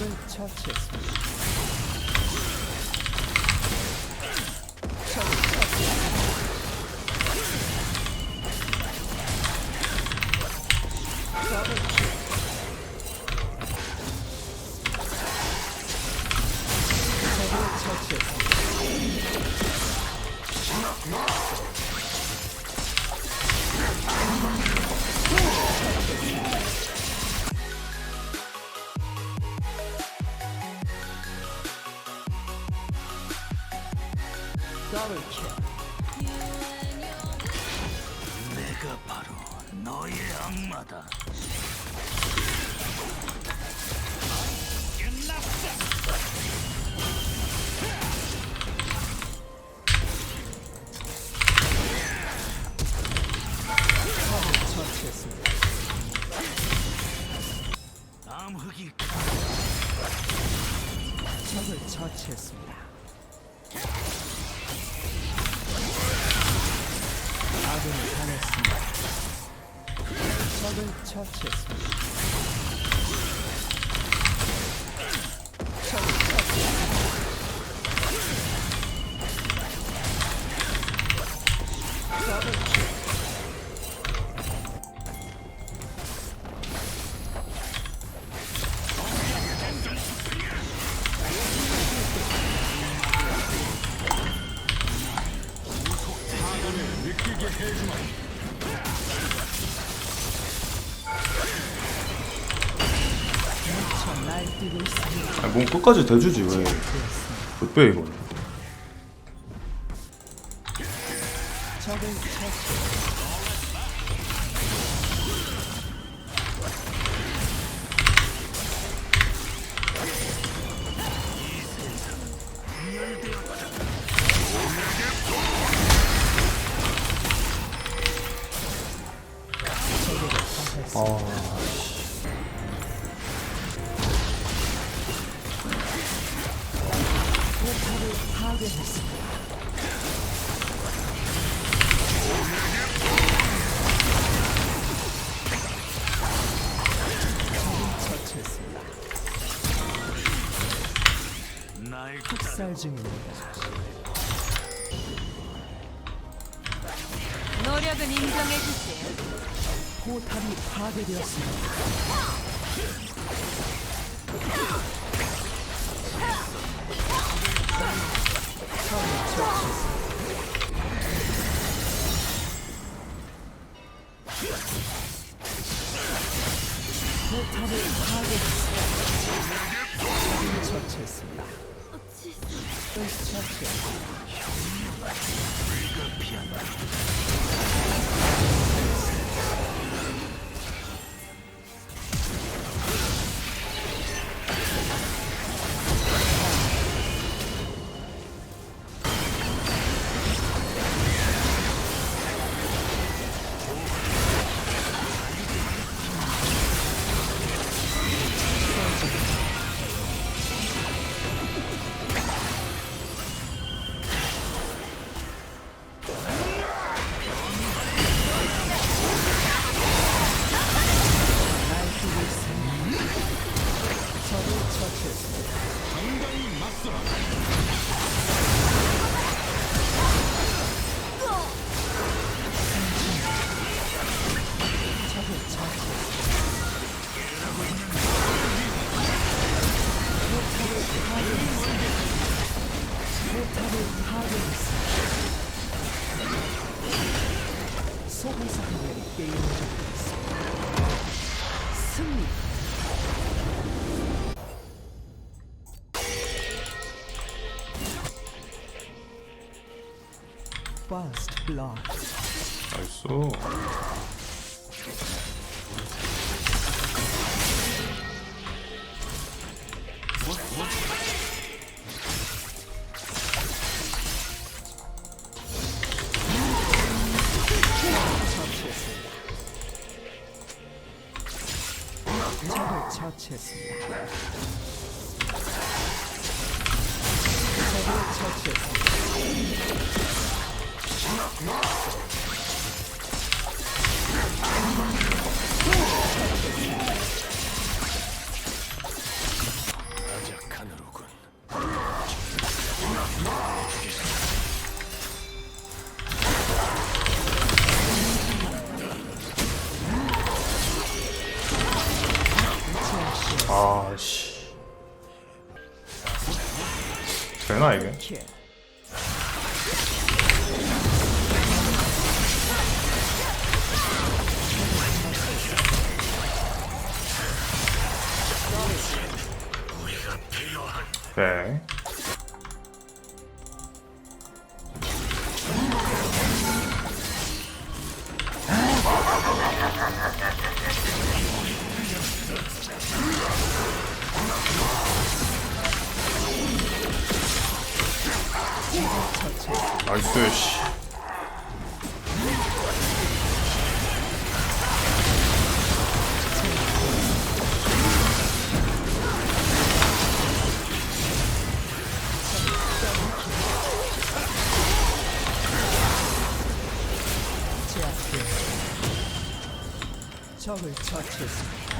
적을 처치했습니다. 너의 악마다. 암흑이 적을 처치했습니다. 아군이 당했습니다. 적을 처치했습니다. 아니, 몸 끝까지 대주지 왜? 못 빼, 이걸. 적을 처치. 아, 학살 중입니다. 노력은 인정해 주세요. 포탑이 파괴되었습니다. 처치했습니다. 처치했습니다. First blood. 나이스. 적을 처치했습니다. 적을 처치했습니다. 아씨 되나 이게? 네. 나이스 씨. 적을 처치했습니다.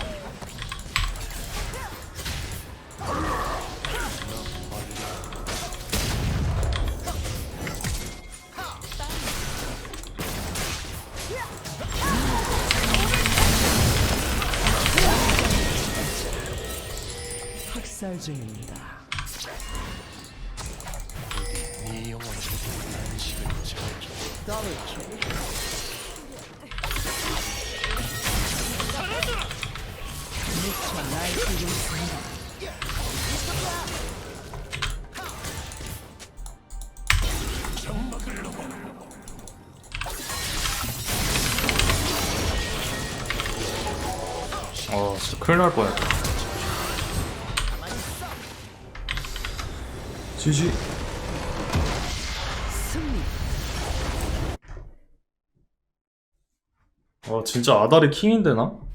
학살 중입니다. 더블 킬. 미쳐 날뛰고 있습니 어 진짜 큰일 날 뻔했다. 지지. 어 진짜 아다리 킹인데 나?